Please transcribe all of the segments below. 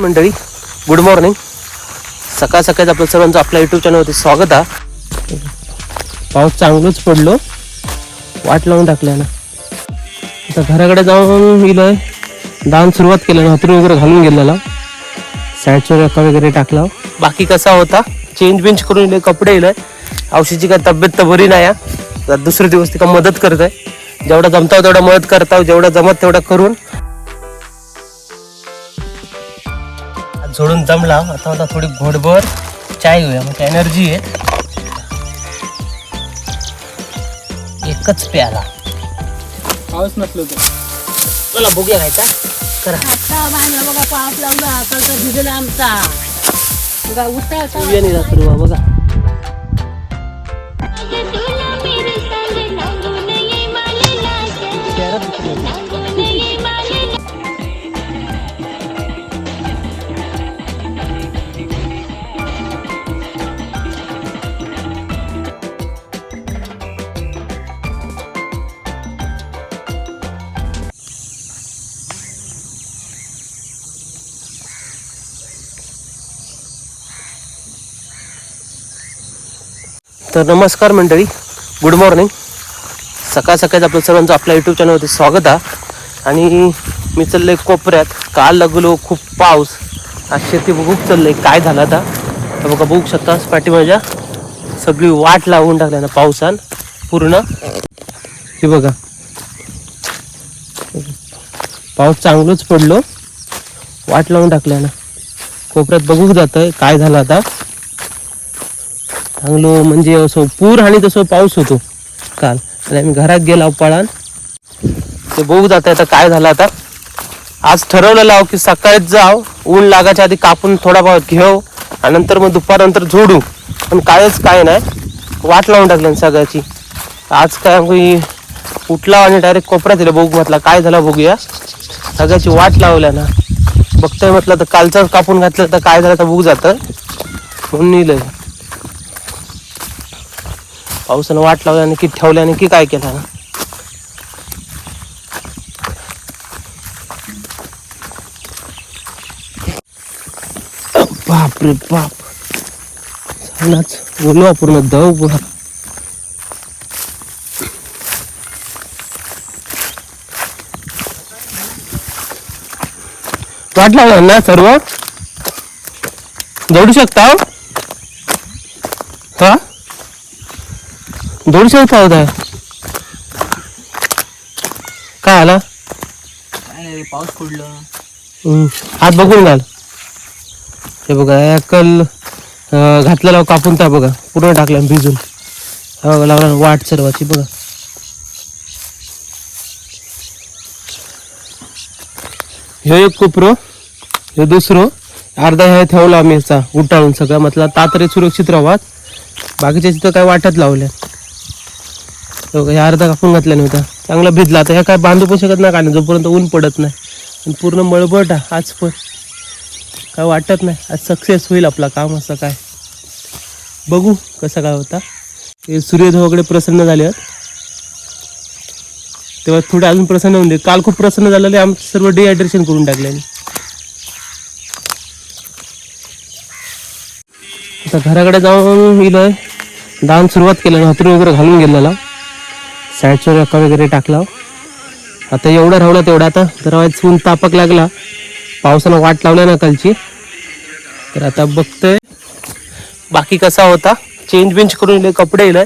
मंडळी. Good morning सकाळ सकाळी आपल्या सर्वांचं आपल्या युट्यूब चॅनलवरती स्वागत आहे. पाऊस चांगलंच पडलो. वाट लावून टाकल्या ना. आता घराकडे जाऊन गेलोय दान सुरुवात केलं हातरून वगैरे घालून गेलेला. साईडच्या रक्का वगैरे टाकला. बाकी कसा होता? चेंज बेंज करून इले कपडे इलय. औषधीची काय तब्येत तर बरी नाही आहे. आता दुसरे दिवस तिका मदत करत आहे जेवढा जमताव तेवढा मदत करताव जेवढा जमत तेवढा करून. झोडून जमला आता आता थोडी घोडभर चाय घेऊया. म्हणजे एनर्जी आहे. एकच प्याला. पाऊस नसलो तर. मला बघूया खायचा करा. आता बांधला बघा पाऊस लावला आता तर भिजला आमचा. बघा उठा बघा. तर नमस्कार मंडळी गुड मॉर्निंग सकाळ सकाळचं आपलं सर्वांचं आपल्या यूट्यूब चॅनलवरती स्वागत आहे. आणि मी चाललोय कोपऱ्यात. काल लागलो खूप पाऊस. आज शेती बघू आहे काय झालं आता? तर बघा बघू शकता पाठीमाझ्या सगळी वाट लावून टाकल्या ना पावसान पूर्ण. हे बघा. पाऊस चांगलंच पडलो. वाट लावून टाकल्या ना कोपऱ्यात बघू जातं काय झालं आता. चांगलं म्हणजे असं पूर आणि तसं पाऊस होतो काल. आणि आम्ही घरात गेला पळान. ते बघू जात आता काय झालं आता. आज ठरवलेलं आहो की सकाळीच जाव ऊन लागायच्या आधी कापून थोडा भाव घेऊ आणि नंतर मग दुपारनंतर झोडू. पण कायच काय नाही. वाट लावून टाकली सगळ्याची. आज काय उठला आणि डायरेक्ट कोपऱ्यात दिलं बघू म्हटला काय झालं बघूया. सगळ्याची वाट लावल्या ना. बघतोय म्हटलं तर कालचं कापून घातलं तर काय झालं तर बघू जातं. म्हणून नेलंय पावसानं वाट लावल्याने की ठेवल्याने की काय केलं ना. बाप रे बाप. चांगलाच बोलवा पूर्ण दव पुरा वाट लावला ना सर्व? जोडू शकता हो? हा? हा दोनशे रुपये होत आहे. काय आला? काय नाही रे पाऊस पडलं. हम्म, हात बघून घाल. हे बघा अक्कल अं, घातलेला कापून त्या बघा पूर्ण टाकलं भिजून. हा बघा लावला वाट सर्वाची बघा. ह्यो एक कोपरो हे दुसरं अर्धा ह्या ठेवला आम्ही याचा उठाळून सगळं म्हटलं तातरे सुरक्षित राहावात बाकीच्या तिथं काय वाटत लावल्या. हे अर्धा कापून घातला नव्हता. चांगला भिजला. आता ह्या काय बांधू पण शकत नाही काय नाही जोपर्यंत ऊन पडत नाही. आणि पूर्ण मळबट आज पण. काय वाटत नाही. आज सक्सेस होईल आपला काम असं काय. बघू कसा काय होता. ते सूर्यदेव वगैरे प्रसन्न झाले आहेत. तेव्हा थोडे अजून प्रसन्न होऊन दे. काल खूप प्रसन्न झालेले आमचं सर्व डिहायड्रेशन करून टाकले आता घराकडे जाऊन गेलोय दान सुरुवात केलं. हातरून वगैरे घालून गेलेला. साईडच्या रक्का वगैरे टाकला. आता एवढं राहला तेवढा आता तर चून ऊन तापक लागला. पावसानं वाट लावल्या ना कालची. तर आता बघतोय. बाकी कसा होता? चेंज बेंज करून इले कपडे इलं.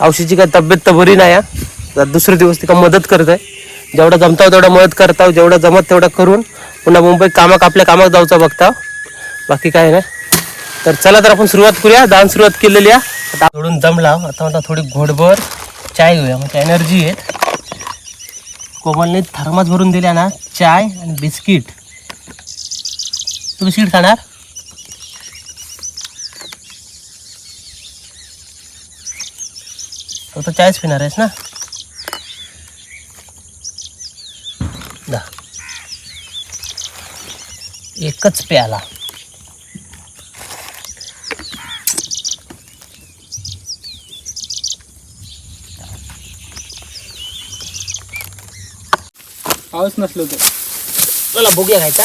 औषधीची काय तब्येत तर बरी नाही आहे. दुसरे दिवस तिका मदत करत आहे जेवढा जमता तेवढा मदत करता हो. जेवढा जमत तेवढा करून. पुन्हा मुंबईत कामाक आपल्या कामात जाऊचा बघता हो. बाकी काय नाही. तर चला तर आपण सुरुवात करूया. दान सुरुवात केलेली आहे. आता थोडून जमला. आता आता थोडी घोडभर चाय घेऊया. म्हणजे एनर्जी आहे कोमलने थर्मास भरून दिल्या ना चाय आणि बिस्किट. तू बिस्किट खाणार? तू तर चायच पिणार आहेस ना? एकच प्याला. पाऊस नसलो तर. मला बघूया खायचा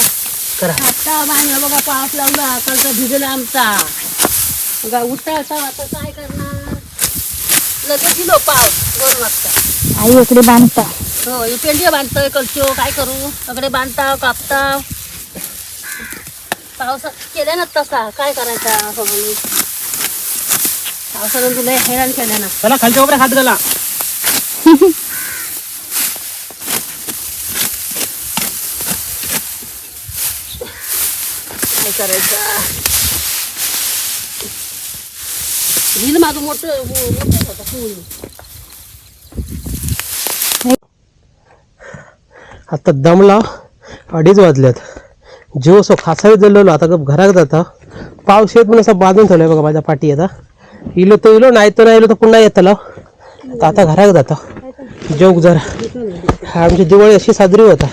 करा. आता बांधला बघा पाऊस लावला. आकालचा भिजला आमचा. बघा उठायचा आता काय करणार? लगेच दिलो पाऊस. दोन वाजता. आई इकडे बांधता. हो हे पेंडी बांधतोय कलचो. काय करू? सगळे बांधता कापता पावसात केल्या ना तसा. काय करायचा सगळं पावसानं तुला हैराण केल्या ना चला खालच्या कोपऱ्या हात घाला. काय करायचं. हिल माझं मोठं आता दमला अडीच वाजल्यात. जीव असो खासावी जळलो आता घरात जाता. पाऊस येत म्हणून असं बांधून ठेवलाय बघा माझ्या पाठी आता. इलो तर इलो नाही तर नाही इलो तर पुन्हा येतला आता आता घरात जाता. जोग जरा. आमची दिवाळी अशी साजरी होता.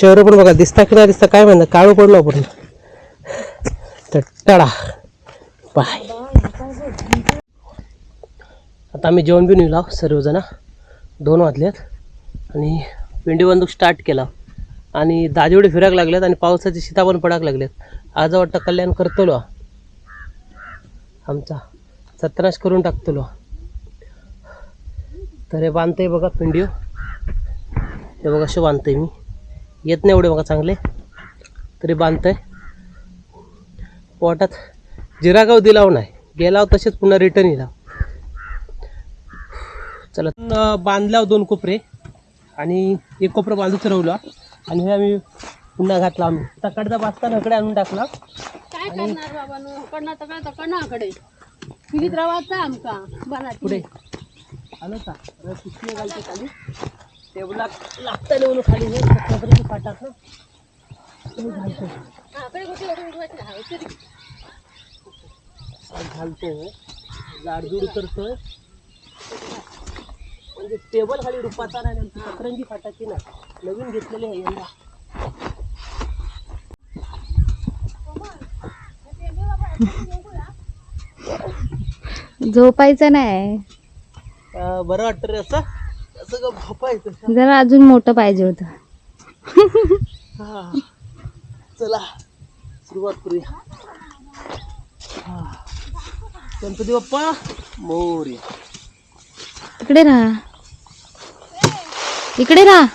चेहरा पण बघा दिसता की नाही दिसता काय म्हणणं काळू पडलो पूर्ण. तर टळा. बाय. आता आम्ही जेवण बिन येऊ सर्वजण. दोन वाजलेत. आणि पिंडी बंदूक स्टार्ट केला. आणि दाजेवडे फिरायला लागल्यात आणि पावसाचे शिता पण पडायला लागलेत. आज वाटतं कल्याण करतलो. आमचा सत्राश करून टाकतलो. तर हे बांधतंय बघा पिंडिओ हे बघा असे बांधतंय मी. येत नाही एवढे बघा चांगले. तरी बांधतंय. पोटात जिरागाव दिलाव नाही. गेलाव तसेच पुन्हा रिटर्न येला चला. अं, बांधल्यावर दोन कोपरे आणि एक कोपरं बांधूच राहिलो. आणि हे आम्ही पुन्हा घातला आम्ही. तकडचा बाजता इकडे आणून टाकला. काय करणार बाबा फिरीत राहायचा आमका पुढे. आलं का? खाली? टेबला लागता म्हणून खाली. हे कोपऱ्याची पाटात ना घालतो. जाडजूड करतोय म्हणजे टेबल खाली रुपाचा नाही पत्र्यांची फाटाची नाही. नवीन घेतलेली आहे यंदा. झोपायचं नाही. बरं वाटतं रे असं? जरा अजून मोठं पाहिजे होतं. हा. चला सुरुवात करूया. गणपती बाप्पा मोर्या. इकडे राहा. इकडे राहा.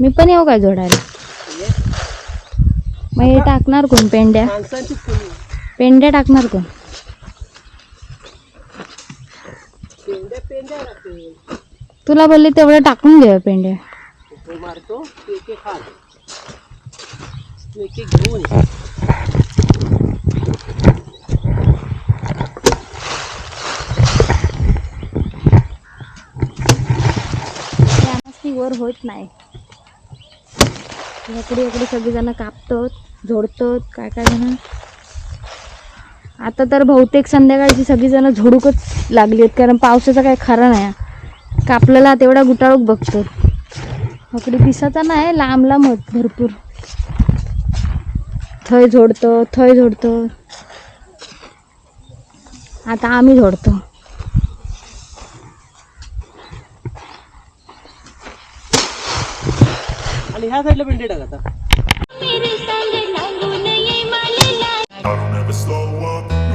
मी पण येऊ काय जोडायला? मग हे टाकणार कोण पेंड्या. पेंड्या टाकणार कोण पेंड्या पेंड्या राहते तुला बोलले तेवढं टाकून घे पेंड्या तो मारतो तू एक एक खाल तू एक एक घेऊन वर होत नाही. इकडे इकडे सगळेजण कापतात झोडतात काय काय जण आता तर बहुतेक संध्याकाळची सगळीजण झोडूकच लागली आहेत कारण पावसाचा काही खरा नाही. कापलेला तेवढा गुटाळूक बघतो. इकडे दिसाचा नाही लांब लांब होत भरपूर. थंय झोडतो थंय झोडतो. आता आम्ही झोडतो. आणि ह्या साईडला पेंडे टाक आता.